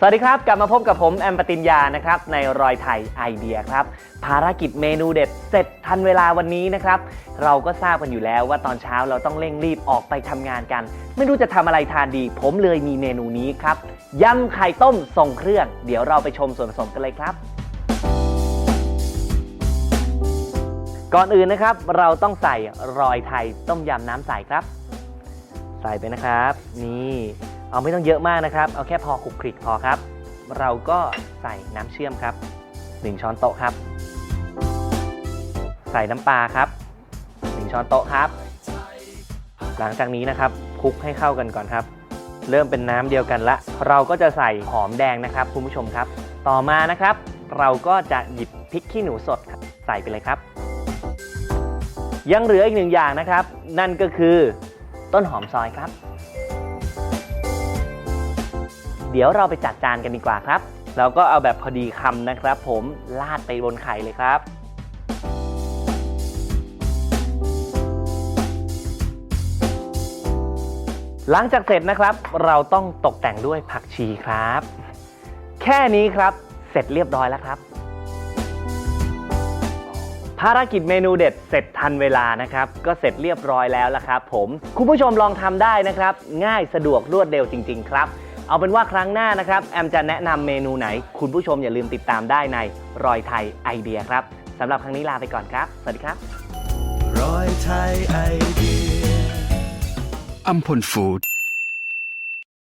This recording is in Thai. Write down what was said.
สวัสดีครับ กลับมาพบกับผมแอมปติญญานะครับ ในรอยไทยไอเดียครับ ภารกิจเมนูเด็ดเสร็จทันเวลาวันนี้นะครับ เราก็ทราบกันอยู่แล้วว่าตอนเช้าเราต้องเร่งรีบออกไปทำงานกัน ไม่รู้จะทำอะไรทานดี ผมเลยมีเมนูนี้ครับยำไข่ต้มทรงเครื่อง เดี๋ยวเราไปชมส่วนผสมกันเลยครับ ก่อนอื่นนะครับ เราต้องใส่รอยไทยต้มยำน้ำใสครับ ใส่ไปนะครับ นี่ เอาไม่ต้องเยอะมากนะครับ เอาแค่พอคลุกคลิกพอครับ เราก็ใส่น้ำเชื่อมครับ 1 ช้อนโต๊ะครับ ใส่น้ำปลาครับ 1 ช้อนโต๊ะครับ หลังจากนี้นะครับคลุกให้เข้ากันก่อนครับ เริ่มเป็นน้ำเดียวกันละ เราก็จะใส่หอมแดงนะครับคุณผู้ชมครับ ต่อมานะครับ เราก็จะหยิบพริกขี้หนูสดใส่ไปเลยครับ ยังเหลืออีกหนึ่งอย่างนะครับ นั่นก็คือต้นหอมซอยครับ เดี๋ยวเราไปจัดจานกันดีกว่าครับเราก็เอาแบบพอดีคำนะครับ ผมลาดไปบนไข่เลยครับหลังจากเสร็จนะครับ เราต้องตกแต่งด้วยผักชีครับ แค่นี้ครับเสร็จเรียบร้อยแล้วครับ ภารกิจเมนูเด็ดเสร็จทันเวลานะครับ ก็เสร็จเรียบร้อยแล้วละครับ ผมคุณผู้ชมลองทำได้นะครับ ง่ายสะดวกรวดเร็วจริง ๆ ครับ เอาเป็นว่าครั้งหน้านะครับ แอมจะแนะนำเมนูไหน คุณผู้ชมอย่าลืมติดตามได้ในรอยไทยไอเดียครับสำหรับครั้งนี้ลาไปก่อนครับ สวัสดีครับ รอยไทยไอเดีย อัมพลฟู้ด